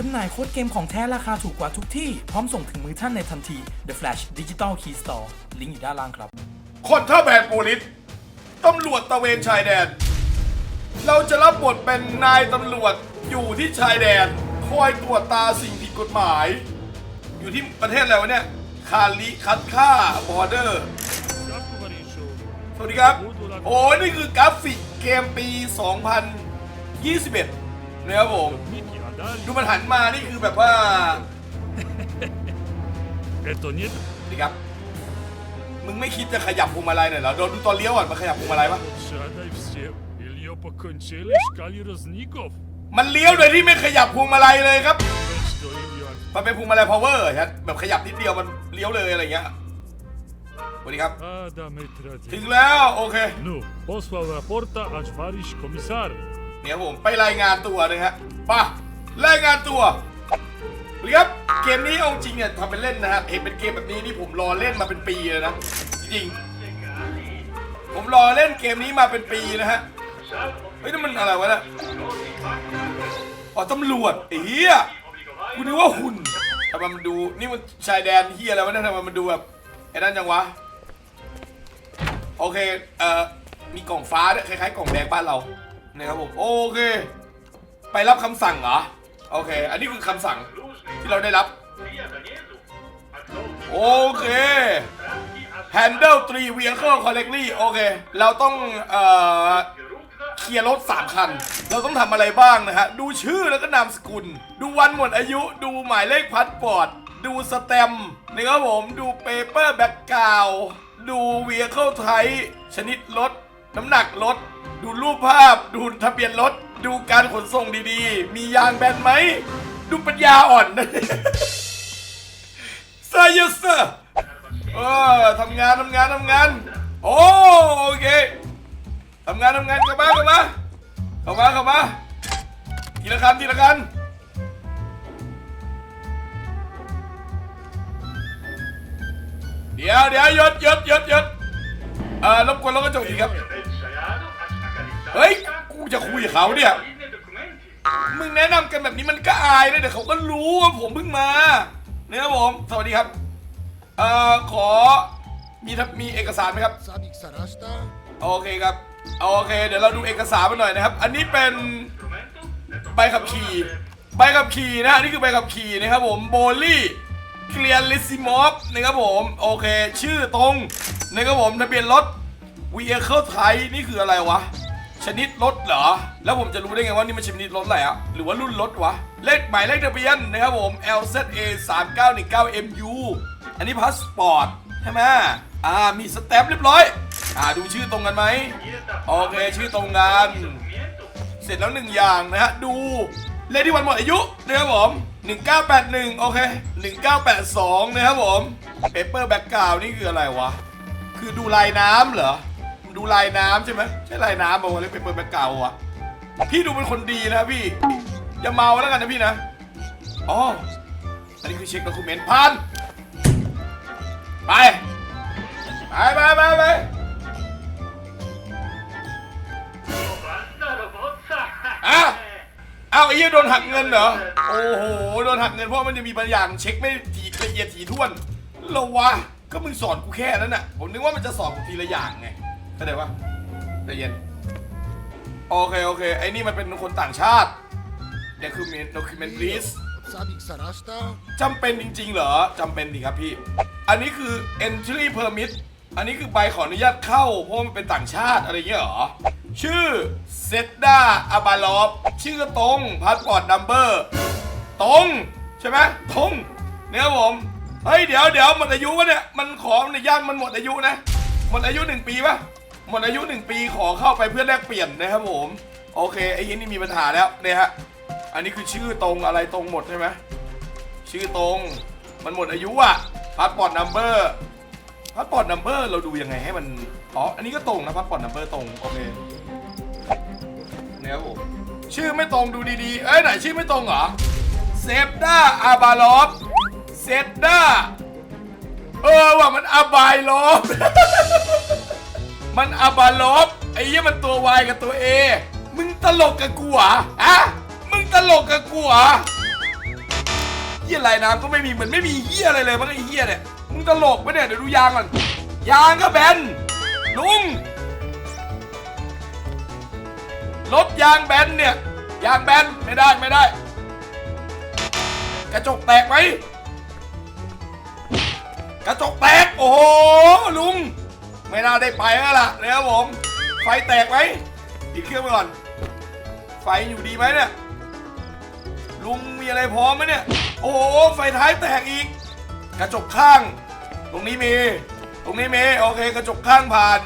จำหน่ายโค้ดเกมของแท้ราคาถูกกว่าทุกที่ พร้อมส่งถึงมือท่านในทันที The Flash Digital Key Store ลิงก์อยู่ด้านล่างครับ คนทอร์แบนโปลิสตำรวจตะเวนชายแดน เราจะรับบทเป็นนายตำรวจอยู่ที่ชายแดน คอยตรวจตาสิ่งผิดกฎหมาย อยู่ที่ประเทศอะไรวะเนี่ย คาลิคัตค่าบอร์เดอร์ สวัสดีครับ โอ้นี่คือกราฟิกเกมปี 2021 นะครับผม ดูมันหันมานี่คือแบบว่า Esto n i e นี่ครับ มึงไม่คิดจะขยับพวงมาลัยหน่อยเหรอโดนดูตอนเลี้ยวอะมันขยับพวงมาลัยปะมันเลี้ยวโดยที่ไม่ขยับพวงมาลัยเลยครับ Weź มันเป็นพวงมาลัยพาวเวอร์ครับแบบขยับนิดเดียวมันเลี้ยวเลยอะไรเงี้ยสวัสดีครับถึงแล้วโอเค No, posłał raporta aż warisz komisar. เนี่ยผมไปรายงานตัวเลยฮะไป่ะ รายงานตัวสวัสดีครับเกมนี้เอาจริงเนี่ยทำเป็นเล่นนะฮะเห็นเป็นเกมแบบนี้นี่ผมรอเล่นมาเป็นปีเลยนะจริงผมรอเล่นเกมนี้มาเป็นปีนะฮะเฮ้ยนี่มันอะไรวะเนี่ยอ๋อตำรวจไอ้เหี้ยกูนึกว่าหุ่นทำไมมันดูนี่มันชายแดนเหี้ยอะไรวะเนี่ยทำไมมันดูแบบไอ้นั่นจังวะโอเคเอ่อมีกล่องฟ้าด้วยคล้ายๆกล่องแดงบ้านเรานะครับผมโอเค ไปรับคำสั่งเหรอ โอเค อันนี้คือคำสั่งที่เราได้รับ โอเค handle three vehicle correctly โอเค เราต้อง เอ่อ เคลียร์รถ3คัน เราต้องทำอะไรบ้างนะฮะ ดูชื่อแล้วก็นามสกุล ดูวันหมดอายุ ดูหมายเลขพาสปอร์ต ดูสแตมนะครับผม ดูเปเปอร์แบ็กกราวดูเวียเคิลไทชนิดรถ น้ำหนักรถ ดูรูปภาพ ดูทะเบียนรถ ดูการขนส่งดีๆ มียางแบนไหม ดูปัญญาอ่อนเซอร์ยเซอร์เออทำงานทำงานทำงาน โอ้โอเคทำงานทำงานเข้ามาเข้ามาเข้ามาเข้ามาทีละคันทีละคันเดี๋ยวเดี๋ยวหยศยศยศยศเอ่อรบกวนรถกระจกอีกครับเฮ้ย จะคุยกับเขาเนี่ย มึงแนะนำกันแบบนี้มันก็อายนะเดี๋ยวเขาก็รู้ว่าผมเพิ่งมาเนี่ยครับผม สวัสดีครับเอ่อขอมีทับมีเอกสารไหมครับ Sadik Sarasta. โอเคครับ โอเค เดี๋ยวเราดูเอกสารมาหน่อยนะครับ อันนี้เป็นใบขับขี่ ใบขับขี่นะอันนี้คือใบขับขี่นะครับผม โบลี่ เคลียร์ลิซิมอฟนะครับผม โอเค ชื่อตรงนะครับผม ทะเบียนรถ Vehicle Type นี่คืออะไรวะ ชนิดรถเหรอ แล้วผมจะรู้ได้ไงว่านี่มันชนิดรถอะไรอะหรือว่ารุ่นรถวะ เลขหมายเลขทะเบียนนะครับผม LZA 3919 MU อันนี้พาสปอร์ตใช่ไหมอ่า มีสแตมป์เรียบร้อย อ่า ดูชื่อตรงกันไหม โอเค ชื่อตรงกัน เสร็จแล้วหนึ่งอย่างนะฮะ ดู เลขที่วันหมดอายุนะครับผม 1981 โอเค 1982 นะครับผมเปเปอร์แบ็กกราวนี่คืออะไรวะ คือดูลายน้ำเหรอ ดูลายน้ำใช่ไหมใช่ลายน้ำบอกว่าเรียกเปเปอร์แบ็กกราววะพี่ดูเป็นคนดีนะพี่ อย่าเมาแล้วกันนะพี่นะอ๋ออันนี้คือเช็คด็อกิเมนต์ผ่านไปไปไปไปไปอะเอาไอ้เหี้ยโดนหักเงินเหรอ โอ้โห โดนหักเงินเพราะมันจะมีบางอย่างเช็คไม่ทีละเอียดถี่ถ้วนเราวะ ก็มึงสอนกูแค่นั้นน่ะ ผมนึกว่ามันจะสอนกูทีละอย่างไง เข้าใจปะใจเย็น โอเค โอเค ไอ้นี่มันเป็นคนต่างชาติเดี๋ยวคือเมน document please Sadik Sarasta. จำเป็นจริง ๆ เหรอ จำเป็นดีครับพี่ อันนี้คือ entry permit อันนี้คือใบขออนุญาตเข้า เพราะมันเป็นต่างชาติอะไรเงี้ยเหรอ ชื่อเซดดาอาบาลอฟชื่อตรงพาสปอร์ตนัมเบอร์ตรง ใช่ไหมตรงเนี่ยครับผม เฮ้ย เดี๋ยวเดี๋ยวหมดอายุวะเนี่ย มันขออนุญาตมันหมดอายุนะ หมดอายุหนึ่งปีปะ หมดอายุหนึ่งปีขอเข้าไปเพื่อแลกเปลี่ยนนะครับผม โอเคไอ้ยี่นี่มีปัญหาแล้วเนี่ยฮะ อันนี้คือชื่อตรงอะไรตรงหมดใช่ไหมชื่อตรง มันหมดอายุอะพาสปอร์ตนัมเบอร์พาสปอร์ตนัมเบอร์เราดูยังไงให้มัน อ๋อ อันนี้ก็ตรงนะพาสปอร์ตนัมเบอร์ตรง โอเคเนี่ยครับผม ชื่อไม่ตรงดูดีๆ เอ้ยไหนชื่อไม่ตรงเหรอ เซฟด้าอาบาลอฟ เซฟด้า เออว่ามันอาบายลอฟ มันอาบาลอฟไอ้เหี้ยมันตัว Y กับตัว A มึงตลกกับกูเหรออะมึงตลกกับกูเหรอเฮียลายน้ำก็ไม่มีเหมือนไม่มีเฮียอะไรเลยมั้งไอ้เฮียเนี่ยมึงตลกปะเนี่ยเดี๋ยวดูยางก่อนยางก็แบนลุงรถยางแบนเนี่ยยางแบนไม่ได้ไม่ได้ กระจกแตกไหมกระจกแตกโอ้โหลุง ไม่น่าได้ไปแล้วล่ะนะครับผม ไฟแตกไหมปิดเครื่องไปก่อน ไฟอยู่ดีไหมเนี่ย ลุงมีอะไรพร้อมไหมเนี่ย โอ้โห ไฟท้ายแตกอีก กระจกข้าง ตรงนี้มี ตรงนี้มี โอเค กระจกข้างผ่าน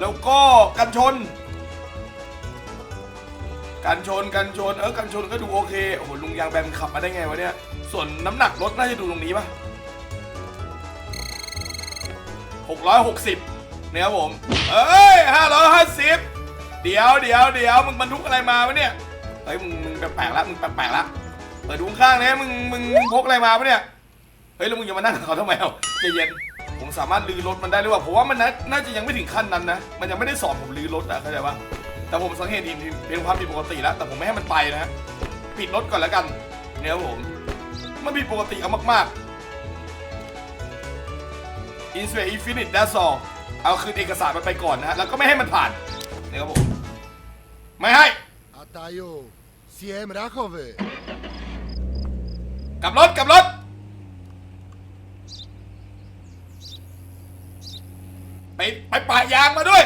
แล้วก็กันชน กันชน กันชน เออ กันชนก็ดูโอเค โอ้โห ลุงยางแบนขับมาได้ไงวะเนี่ย ส่วนน้ำหนักรถน่าจะดูตรงนี้ปะ660 นี่ยครับผมเอ้ย550เดี๋ยวเดี๋ยวเดี๋ยวมึงบรรทุกอะไรมาวะเนี่ยเฮ้ยมึงมึงแปลกๆละมึงแปลกๆละเปิดดูข้างเนี่ยมึงมึงพกอะไรมาปะเนี่ยเฮ้ยแล้วมึงจะมานั่งกับเขาทำไมเอาใจเย็นผมสามารถลื้อรถมันได้หรือเปล่าผมว่ามันน่าจะยังไม่ถึงขั้นนั้นนะ มันยังไม่ได้สอนผมลื้อรถอะเข้าใจปะแต่ผมสังเกตเห็นเป็นความผิดปกติแล้ว แต่ผมไม่ให้มันไปนะฮะปิดรถก่อนแล้วกันเนี่ยผมมันผิดปกติเอามากๆ i n s p e c t infinite that's all เอาคืนเอกสารมันไปก่อนนะฮะแล้วก็ไม่ให้มันผ่านเนี่ยครับผมไม่ให้ Atayo. Siem Rachowy. กลับรถกลับรถ ไปไปปะยางมาด้วย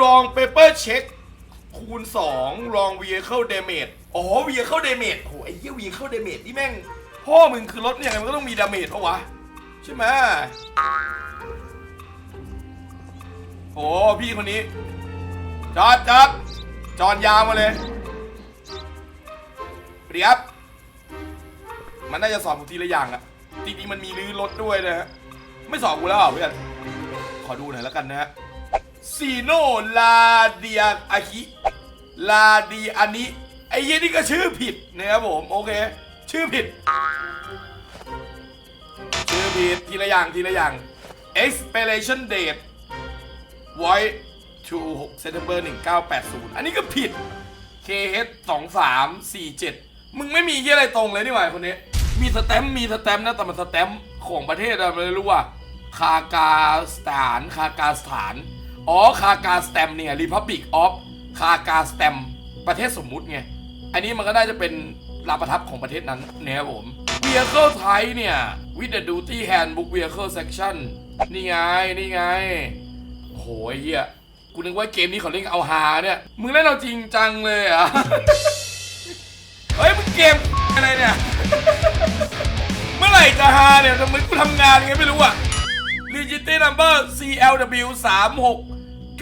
ลองเปเปอร์เช็คคูณ2ลอง vehicle damage อ๋อ vehicle damage โอ้โหไอ้เหี้ย vehicle damage นี่แม่ง พ่อมึงคือรถเนี่ยมันก็ต้องมี damage ปะวะ ใช่ไหมโอ้พี่คนนี้ จอดจอดจอดยาวมาเลยเรียบมันน่าจะสอนผมทีละอย่างอะจริงๆมันมีลื้อรถด้วยนะฮะ ไม่สอนกูแล้วเหรอเพื่อน ขอดูหน่อยแล้วกันนะฮะซีโนลาเดียอาคิลาดีอันนี้ไอ้เหี้ยนี่ก็ชื่อผิดนะครับผม โอเค ชื่อผิด ชื่อผิดทีละอย่างทีละอย่าง expiration date void to 6 September 1980 อันนี้ก็ผิด KH 2 3 4 7 มึงไม่มีที่อะไรตรงเลยนี่หว่าคนนี้ มีสแตมมีสแตมนะ แต่มันสแตมของประเทศอะไรไม่รู้ว่า คากาสถาน คากาสถาน อ๋อ คากาสแตมเนี่ย Republic of คากาสแตมประเทศสมมุติไง อันนี้มันก็น่าจะเป็น ลาประทับของประเทศนั้นเนี่ยครับผม Vehicle Type เนี่ย with the duty handbook vehicle section นี่ไง นี่ไง โหยเฮียกูนึกว่าเกมนี้เขาเล่นเอาฮาเนี่ย มึงเล่นเอาจริงจังเลยอะ เฮ้ย มึงเกมอะไรเนี่ย เมื่อไหร่จะฮาเนี่ยทำไมกูทำงานยังไงไม่รู้อะ Legit Number CLW 3 6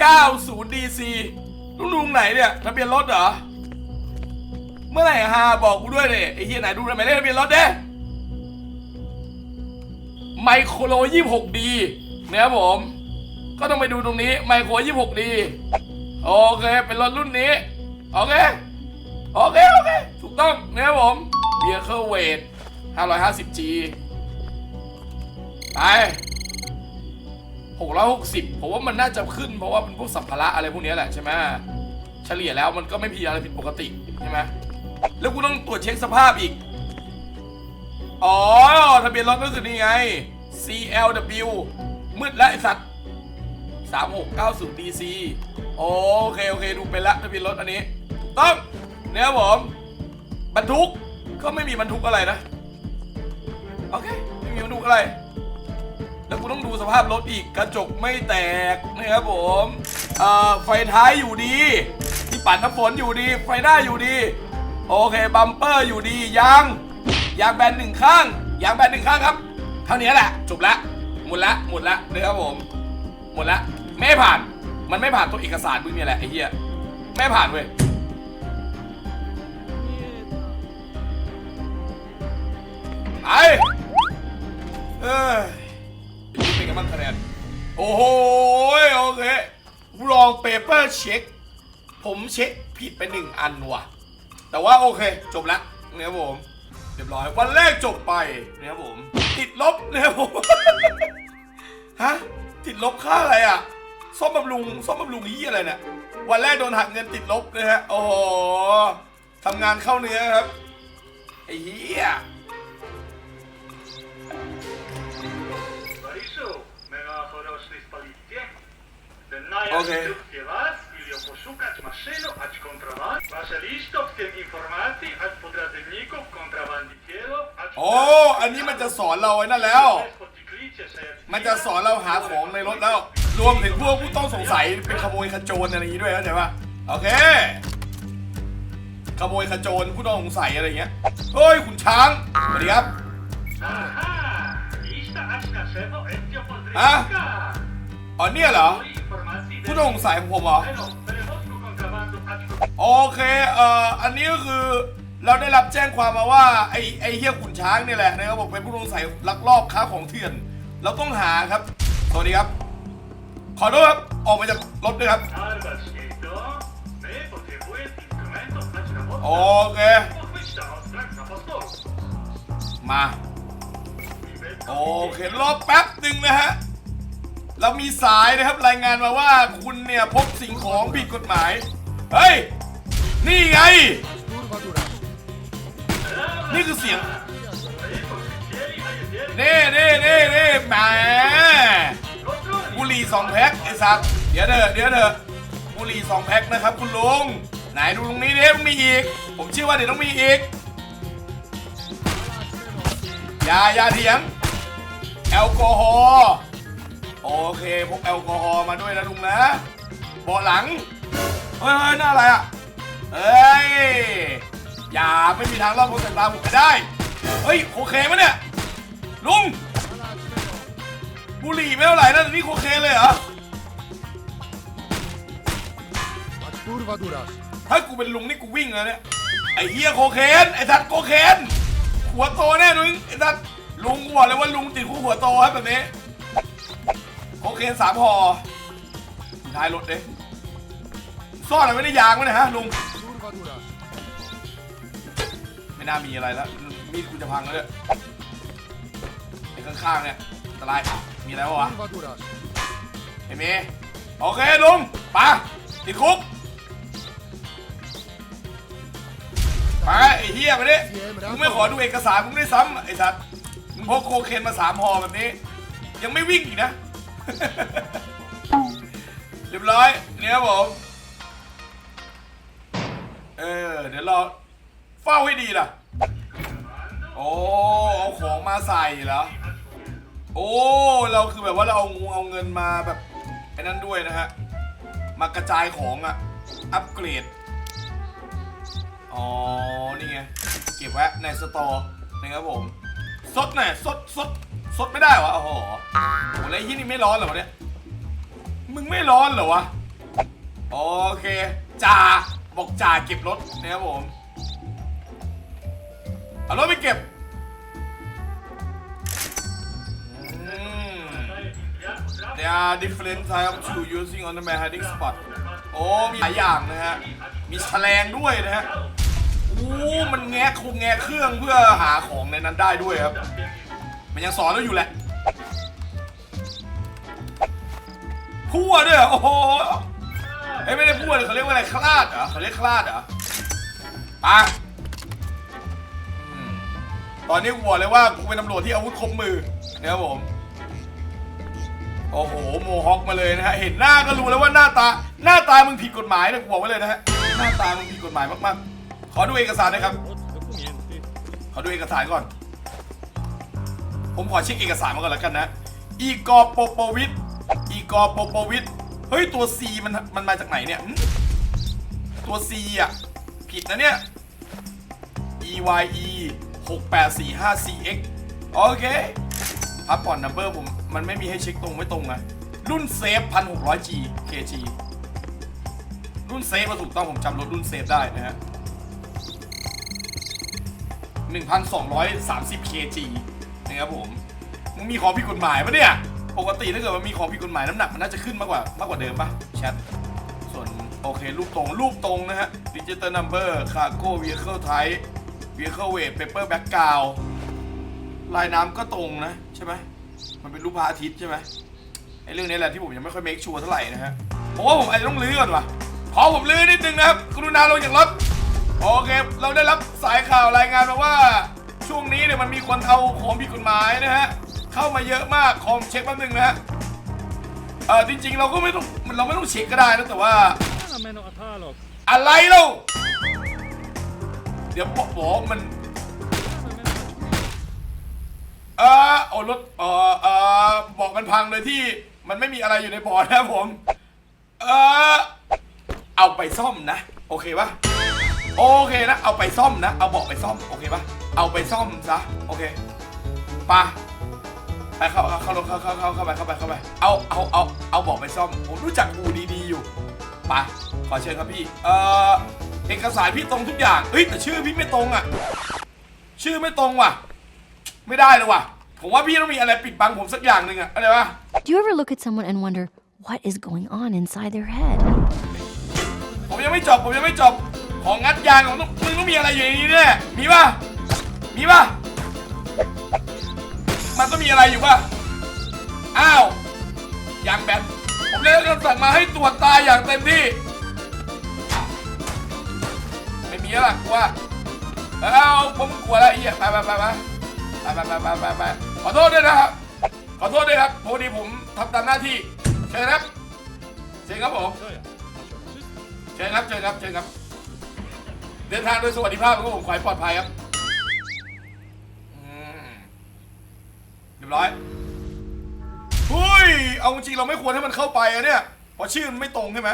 9 0 DC ลุงลุงไหนเนี่ยทะเบียนรถเหรอ เมื่อไหร่ฮาบอกกูด้วยเลยไอ้เฮียไหนดูหน่อยหมายเลขทะเบียนรถเด้ไมโคร26ดีนะครับผม ก็ต้องไปดูตรงนี้ไมโคร26ดีโอเคเป็นรถรุ่นนี้ โอเค โอเค โอเค ถูกต้องนะครับผม Vehicle Weight 550G ไป660ผมว่ามันน่าจะขึ้นเพราะว่าเป็นพวกสัมภาระอะไรพวกนี้แหละใช่ไหมเฉลี่ยแล้วมันก็ไม่มีอะไรผิดปกติใช่ไหม แล้วกูต้องตรวจเช็คสภาพอีก อ๋อ ทะเบียนรถก็คือนี่ไง CLW มืดและไอสัตว์3690 DC โอเค โอเค ดูเป็นละทะเบียนรถอันนี้ถูกต้องเนี่ยครับผมบรรทุกก็ไม่มีบรรทุกอะไรนะ โอเค ไม่มีบรรทุกอะไร แล้วกูต้องดูสภาพรถอีกกระจกไม่แตกนะครับผมไฟท้ายอยู่ดี ที่ปัดน้ำฝนอยู่ดี ไฟหน้าอยู่ดี โอเคบัมเปอร์อยู่ดียางยางแบนหนึ่งข้างยางแบนหนึ่งข้างครับ เท่านี้แหละจบละหมดละหมดละนะครับผมหมดละไม่ผ่านมันไม่ผ่านตัวเอกสารมึงเนี่ยแหละไอ้เหี้ยไม่ผ่านเว้ยไปเอ้ยเป็นไงบ้างคะแนนโอ้โหโอเคลองเปเปอร์เช็ค ผมเช็คผิดไปหนึ่งอันว่ะ แต่ว่าโอเค จบแล้วนี่ยผมเรียบร้อยวันแรกจบไปเนี่ยผม ติดลบเนี่ยผมฮะติดลบค่าอะไรอะซ่อมบำรุงซ่อมบำรุงยี่อะไรเนี่ยวันแรกโดนหักเงินติดลบนะฮะโอ้โหทำงานเข้าเนื้อครับไอ้เหี้ยโอเค Dennaja Okej. instrukcje was, ili poszukać maszynu, ać kontraband. Wasze listo w tym informacji, ać podrazywników, kontrabandicielo, ać... โอ้ อันนี้มันจะสอนเราไอ้นั่นแล้ว Podklicie, że jak มันจะสอนเราหาของในรถแล้ว รวมถึงพวกผู้ต้องสงสัยเป็นขโมยขโจรอะไรอย่างนี้ด้วยเข้าใจปะโอเค ขโมยขโจรผู้ต้องสงสัยอะไรอย่างเงี้ย เฮ้ยขุนช้างสวัสดีครับ Aha! Lista, ać naszego Ezio A? Podryska! อ๋อเนี่ยเหรอ Twoi informacji... ผู้ต้องสงสัยของผมเหรอ Eno, przewozku kontrabandu, ać โอเค เอ่อ อันนี้ก็คือเราได้รับแจ้งความมาว่า ไอ้ไอ้เฮียขุนช้างเนี่ยแหละนะครับบอกเป็นผู้ต้องสงสัยลักลอบค้าของเถื่อน เราต้องหาครับ สวัสดีครับ ขอโทษครับ ออกมาจากรถด้วยครับ โอเค มา โอเค รอแป๊บหนึ่งนะฮะ เรามีสายนะครับรายงานมาว่าคุณเนี่ยพบสิ่งของผิดกฎหมาย เฮ้ย นี่ไง นี่คือเสียงเน่เน่เน่เน่แหมบุหรี่สองแพ็คไอ้สัตว์เดี๋ยวเถอะเดี๋ยวเถอะบุหรี่สองแพ็คนะครับคุณลุง ไหนดูตรงนี้ดิต้องมีอีก ผมเชื่อว่าเดี๋ยวต้องมีอีก ยายาเถียง แอลกอฮอล์ โอเคพกแอลกอฮอล์มาด้วยนะลุงนะเบาะหลัง เฮ้ยเฮ้ยหน้าอะไรอะเฮ้ย อย่าไม่มีทางรอดพ้นสายตาผมไปได้ เฮ้ยโคเคนมะเนี่ย ลุง บุหรี่ไม่เท่าไหร่นะแต่นี่โคเคนเลยเหรอ Ać kurwa dura. ถ้ากูเป็นลุงนี่กูวิ่งเลยเนี่ย ไอ้เฮียโคเคนไอ้ทัดโคเคนหัวโตแน่ลุงไอ้ทัดลุงกูบอกเลยว่าลุงติดคุกหัวโตครับแบบนี้ โคเคนสามห่ออยู่ท้ายรถเด้ ซ่อนอะไรไว้ในยางวะเนี่ยฮะลุง ไม่น่ามีอะไรแล้ว มีดกูจะพังแล้วเนี่ยไอ้ข้างๆเนี่ยอันตราย มีอะไรวะไอ้เมย์โอเคลุงไปติดคุกไปไอ้เฮียมาดิมึงไม่ขอดูเอกสารมึงได้ซ้ำไอ้สัตว์มึงพกโคเคนมาสามห่อแบบนี้ ยังไม่วิ่งอีกนะ เรียบร้อยเนี่ยครับผม ออเดี๋ยวเราเฝ้าให้ดีล่ะ โอ้ เอาของมาใส่เหรอ โอ้ เราคือแบบว่าเราเอางูเอาเงินมาแบบไอ้นั่นด้วยนะฮะ มากระจายของอะอัปเกรด อ๋อ นี่ไง เก็บไว้ในสตอร์นะครับผม สดหน่อยสดสดสดไม่ได้วะโอ้โหโอ้โหแล้วไอ้ที่นี่ไม่ร้อนเหรอวะเนี่ย มึงไม่ร้อนเหรอวะ โอเค จ่า บอกจ่าเก็บรถนะครับผม เอารถไปเก็บอืม There are different types of tool using on the man hiding spot โอ้ มีหลายอย่างนะฮะ มีแฉลงด้วยนะฮะโอ้มันแงะคงแงะเครื่องเพื่อหาของในนั้นได้ด้วยครับ มันยังสอนเราอยู่แหละพั่วด้วยเหรอโอ้โห เอ้ยไม่ได้พูดเลยเขาเรียกว่าอะไรคลาดเหรอเขาเรียกคลาดเหรอไปตอนนี้กูบอกเลยว่ากูเป็นตำรวจที่อาวุธคมมือนะครับผม โอ้โหโมฮอคมาเลยนะฮะ เห็นหน้าก็รู้แล้วว่าหน้าตา หน้าตามึงผิดกฎหมายนะกูบอกไว้เลยนะฮะ หน้าตามึงผิดกฎหมายมากๆ ขอดูเอกสารนะครับ ขอดูเอกสารก่อน ผมขอเช็คเอกสารมาก่อนแล้วกันนะ อีกอร์โปโปวิท อีกอร์โปโปวิท ฮ้ย ตัว C มันมันมาจากไหนเนี่ย ตัว C อะ ผิดนะเนี่ย EYE 6845 CX โอเคพับผ่อนนัมเบอร์ผม มันไม่มีให้เช็คตรงไม่ตรงนะรุ่นเซฟ 1600G KG รุ่นเซฟมาถูกต้องผมจำรถรุ่นเซฟได้นะฮะ 1,230 kg นะครับผม มึงมีของผิดกฎหมายปะเนี่ย ปกติถ้าเกิดมันมีของผิดกฎหมายน้ำหนักมันน่าจะขึ้นมากกว่ามากกว่าเดิมปะแชทส่วนโอเครูปตรงรูปตรงนะฮะ Digital Number Cargo Vehicle Type Vehicle Weight Paper Background ลายน้ำก็ตรงนะใช่ไหมมันเป็นรูปพระอาทิตย์ใช่ไหมไอ้เรื่องนี้แหละที่ผมยังไม่ค่อยเมคชัวร์เท่าไหร่นะฮะผมว่าผมอาจจะต้องลื้อก่อนว่ะขอผมลื้อนิดนึงนะครับกรุณาลงจากรถโอเค เราได้รับสายข่าวรายงานมาว่า ช่วงนี้เนี่ยมันมีคนเอาของผิดกฎหมายนะฮะ เข้ามาเยอะมากคอมเช็คแป๊บนึงนะเออจริงๆเราก็ไม่ต้องเราไม่ต้องเช็คก็ได้นะแต่ว่า Älä meno atalok. อะไรเล่าเดี๋ยวบอกบอกมันเออโอ้รถเออเออบอกมันพังเลยที่มันไม่มีอะไรอยู่ในบอร์ดนะครับผม เออเอาไปซ่อมนะ โอเคปะโอเคนะ เอาไปซ่อมนะ เอาบอกไปซ่อม โอเคปะเอาไปซ่อมซะ โอเคปะ ไปเข้าเข้าเข้าเข้าเข้าเข้าเข้าไปเข้าไปเข้าไป เอาเอาเอาเอาเบอกไปซ่อมผมรู้จักอูดีๆอยู่ไปขอเชิญครับพี่ เออเอกสารพี่ตรงทุกอย่างเฮ้ยแต่ชื่อพี่ไม่ตรงอะ ชื่อไม่ตรงว่ะ ไม่ได้เลยว่ะ ผมว่าพี่ต้องมีอะไรปิดบังผมสักอย่างหนึ่งอะอะไรวะ Do you ever look at someone and wonder what is going on inside their head? ผมยังไม่จบผมยังไม่จบ ของงัดยางของต้องมึงต้องมีอะไรอยู่ในนี้แน่มีป่ะมีป่ะ มันต้องมีอะไรอยู่ป่ะ อ้าวยางแบนผมได้รับคำสั่งมาให้ตรวจตาอย่างเต็มที่ ไม่มีแล้วล่ะกูว่าเอ้าผมกลัวแล้วไอ้เหี้ยไปไปไปไปไปไปไปไปไปขอโทษด้วยนะครับ ขอโทษด้วยครับพอดีผมทำตามหน้าที่ เชิญครับ เชิญครับผม เชิญครับ เชิญครับ เชิญครับ เดินทางโดยสวัสดิภาพครับผมขอให้ปลอดภัยครับอืมเรียบร้อยหุ้ย เอาจริงเราไม่ควรให้มันเข้าไปอะเนี่ย เพราะชื่อมันไม่ตรงใช่ไหม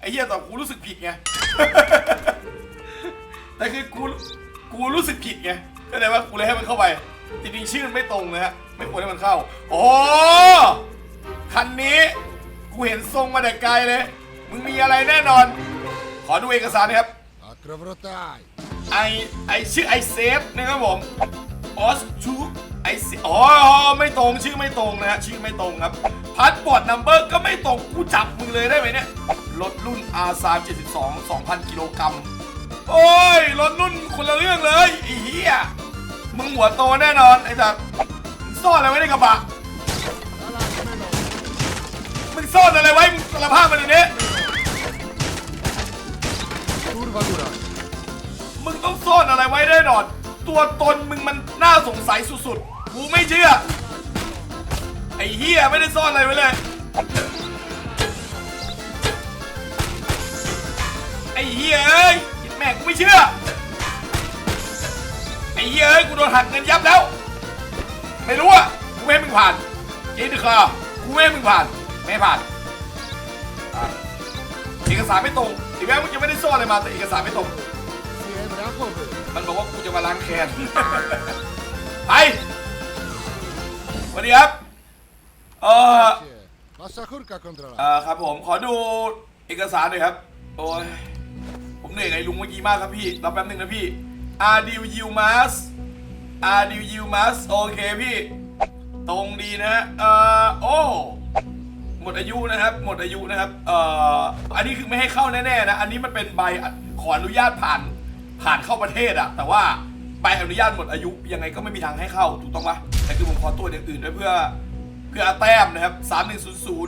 ไอ้เหี้ยแต่กูรู้สึกผิดไง แต่คือกู กูรู้สึกผิดไงก็เลยว่ากูเลยให้มันเข้าไป จริงชื่อมันไม่ตรงนะฮะ ไม่ควรให้มันเข้า โอ้คันนี้ กูเห็นทรงมาแต่ไกลเลย มึงมีอะไรแน่นอน ขอดูเอกสารนะครับ ไอไอชื่อไอเซฟนะครับผม ออสชูไอเซอ๋อไม่ตรงชื่อไม่ตรงนะฮะชื่อไม่ตรงครับพาสปอร์ตนัมเบอร์ก็ไม่ตรงกูจับมึงเลยได้ไหมเนี่ยรถรุ่น R3 72 2,000กิโลกรัมโอ้ยรถรุ่นคนละเรื่องเลยไอ้เหี้ยมึงหัวโตแน่นอนไอ้สัสมึงซ่อนอะไรไว้ในกระบะมึงซ่อนอะไรไว้มึงสารภาพมาเลยเนี่ย Turva dura. มึงต้องซ่อนอะไรไว้แน่นอน ตัวตนมึงมันน่าสงสัยสุดๆ กูไม่เชื่อ ไอ้เฮียไม่ได้ซ่อนอะไรไว้เลย ไอ้เฮียเอ้ยแม่กูไม่เชื่อ ไอ้เฮียเอ้ยกูโดนหักเงินยับแล้ว ไม่รู้อะกูไม่ให้มึงผ่านเจนดิคากูไม่ให้มึงผ่าน ไม่ผ่านอะเอกสารไม่ตรงถึงแม้มึงจะไม่ได้ซ่อนอะไรมาแต่เอกสารไม่ตรง มันบอกว่ากูจะมาล้างแค้นไปสวัสดีครับ เออ Sì, eh. Passa curca contra เออครับผมขอดูเอกสารหน่อยครับ โอ้ย ผมเหนื่อยไงลุงเมื่อกี้มากครับพี่รับแป๊บนึงนะพี่ R D U Mas R D U Mas โอเคพี่ ตรงดีนะฮะเอ่อโอ้หมดอายุนะครับ หมดอายุนะครับ เอ่อ อันนี้คือไม่ให้เข้าแน่ๆนะ อันนี้มันเป็นใบขออนุญาตผ่าน ผ่านเข้าประเทศอะแต่ว่าใบอนุญาตหมดอายุยังไงก็ไม่มีทางให้เข้าถูกต้องปะแต่คือผมขอตัวอย่างอื่นด้วยเพื่อเพื่อแต้มนะครับ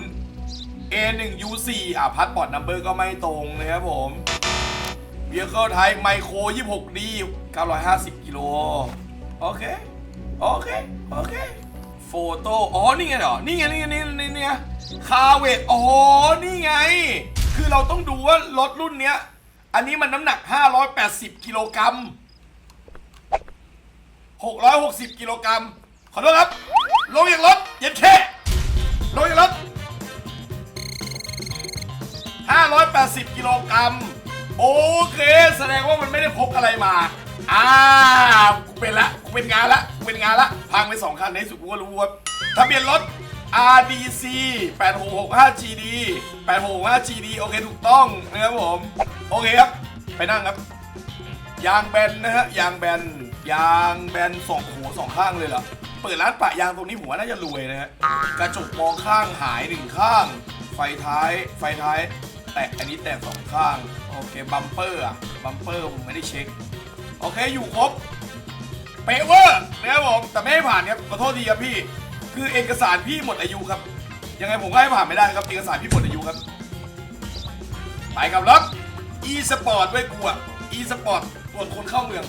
3100 A1 U4 อะพัดบอร์ดนัมเบอร์ก็ไม่ตรงนะครับผมเบียร์เคิลไทยไมโคร 26D 950 กิโลโอเค โอเค โอเคโฟโต้อ๋อ นี่ไงเหรอ นี่ไง นี่ไง นี่ไงนี่ไงคาเวทอ๋อ นี่ไง คือเราต้องดูว่ารถรุ่นเนี้ย อันนี้มันน้ำหนัก 580 กิโลกรัม 660 กิโลกรัม ขอโทษครับ ลงจากรถเย็นแค่ลงจากรถ580 กิโลกรัม โอเค แสดงว่ามันไม่ได้พกอะไรมา อ่ากูเป็นละกูเป็นงานละกูเป็นงานละ พังไปสองคันในสุดกูก็รู้ว่าทะเบียนรถ RDC 8665 GD 8665 GD โอเคถูกต้องนะครับผม โอเคครับ ไปนั่งครับ ยางแบนนะฮะ ยางแบน ยางแบนสองหัวสองข้างเลยเหรอ เปิดร้านปะยางตรงนี้ผมว่าน่าจะรวยนะฮะ กระจกมองข้างหายหนึ่งข้าง ไฟท้าย ไฟท้าย แตกอันนี้แตกสองข้าง โอเค บัมเปอร์อะบัมเปอร์ผมไม่ได้เช็ค โอเค อยู่ครบ เป๊ะเวอร์นะครับผม แต่ไม่ให้ผ่านครับ ขอโทษทีครับพี่ คือเอกสารพี่หมดอายุครับ ยังไงผมก็ให้ผ่านไม่ได้ครับ เอกสารพี่หมดอายุครับ ไปกับรถ e สปอร์ตไว้กูอะ e e สปอร์ตตรวจคนเข้าเมือง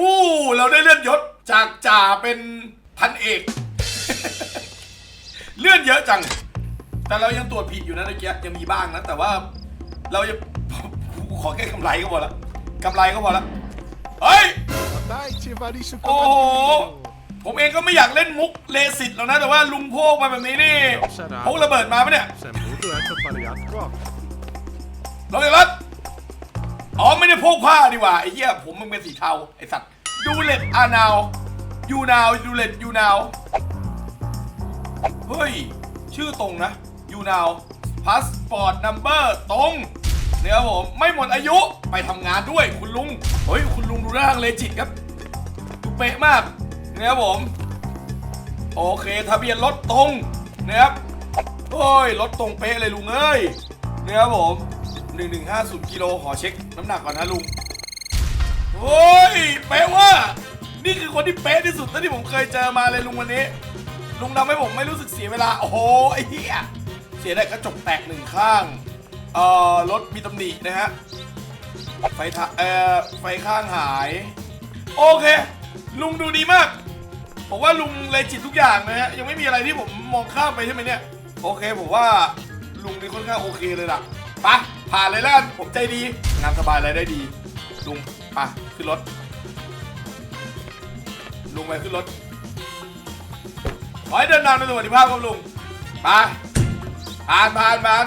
อู้เราได้เลื่อนยศจากจ่าเป็นพันเอก เลื่อนเยอะจัง แต่เรายังตรวจผิดอยู่นะเมื่อกี้ยังมีบ้างนะแต่ว่าเราจะขอแค่กำไรก็พอละกำไรก็พอละเฮ้ย Dajcie Waliszu โอ้โห ผมเองก็ไม่อยากเล่นมุกเลสิตหรอกนะ แต่ว่าลุงโพกมาแบบนี้นี่พกระเบิดมาปะเนี่ย Sen borde du äta pariatkak. ลองเลยรถอ๋อไม่ได้โพกผ้าดีกว่าไอ้เหี้ยผมมันเป็นสีเทาไอ้สัตว์ดูเลตอานาวยูนาวดูเลตยูนาวเฮ้ย ชื่อตรงนะยูนาวพาสปอร์ตนัมเบอร์ตรงเนี่ยครับผมไม่หมดอายุไปทำงานด้วยคุณลุงเฮ้ยคุณลุงดูร่างเลจิตครับดูเป๊ะมากเนี่ยครับผมโอเคทะเบียนรถตรงนะครับโอ้ยรถตรงเป๊ะเลยลุงเอ้ยเนี่ยครับผม1150กิโลขอเช็คน้ำหนักก่อนนะลุงโอ้ยเป๊ะว่า นี่คือคนที่เป๊ะที่สุดที่ผมเคยเจอมาเลยลุงวันนี้ ลุงทำให้ผมไม่รู้สึกเสียเวลา โอ้โหไอ้เหี้ยเสียได้กระจกแตกหนึ่งข้าง เอ่อรถมีตำหนินะฮะ ไฟทาเอ่อไฟข้างหาย โอเค ลุงดูดีมาก ผมว่าลุงเลยจิตทุกอย่างนะฮะ ยังไม่มีอะไรที่ผมมองข้ามไปใช่ไหมเนี่ย โอเค ผมว่าลุงนี่ค่อนข้างโอเคเลยล่ะปะผ่านเลยแล้วกันผมใจดี งานสบายอะไรได้ดี ลุงปะขึ้นรถ ลุงไปขึ้นรถขอให้เดินทางในสวัสดิภาพครับลุงไปผ่านผ่านผ่าน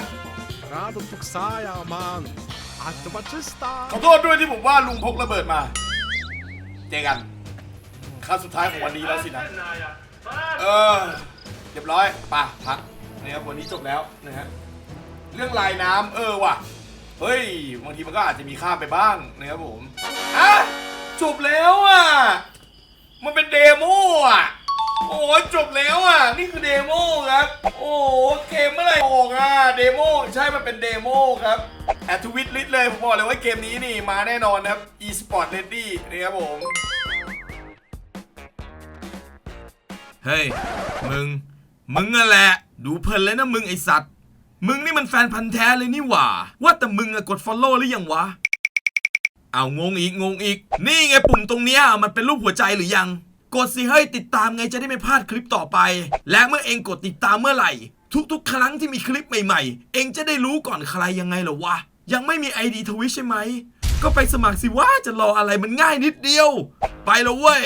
Rado tuksaja, man. Att vara tysta. ขอโทษด้วยที่ผมว่าลุงพกระเบิดมา เจอกันขั้นสุดท้ายของวันนี้แล้วสินะ เออ เรียบร้อยไป่ะพักนะครับวันนี้จบแล้วนะฮะ เรื่องลายน้ำเออว่ะ เฮ้ย บางทีมันก็อาจจะมีค่าไปบ้างนะครับผม อะ จบแล้วอะ มันเป็นเดโมอะ โอ้ยจบแล้วอะ นี่คือเดโมครับ โอ้เกมเมื่อไหร่ออกอะเดโมใช่มันเป็นเดโมครับแอดทวิตลิสเลยผมบอกเลยว่าเกมนี้นี่มาแน่นอนนะครับ e-sport ready นะครับผม เฮ้ย มึง มึงนั่นแหละ ดูเพลินเลยนะมึงไอสัตว์ มึงนี่มันแฟนพันธ์แท้เลยนี่หว่า ว่าแต่มึงอะกด follow หรือยังวะ เอางงอีกงงอีก นี่ไงปุ่มตรงเนี้ยมันเป็นรูปหัวใจหรือยัง กดสิเฮ้ยติดตามไงจะได้ไม่พลาดคลิปต่อไป และเมื่อเองกดติดตามเมื่อไหร่ ทุกๆ ครั้งที่มีคลิปใหม่ๆ เองจะได้รู้ก่อนใครยังไงเหรอวะ ยังไม่มีไอดีทวิชใช่ไหม ก็ไปสมัครสิว่าจะรออะไรมันง่ายนิดเดียว ไปแล้วเว้ย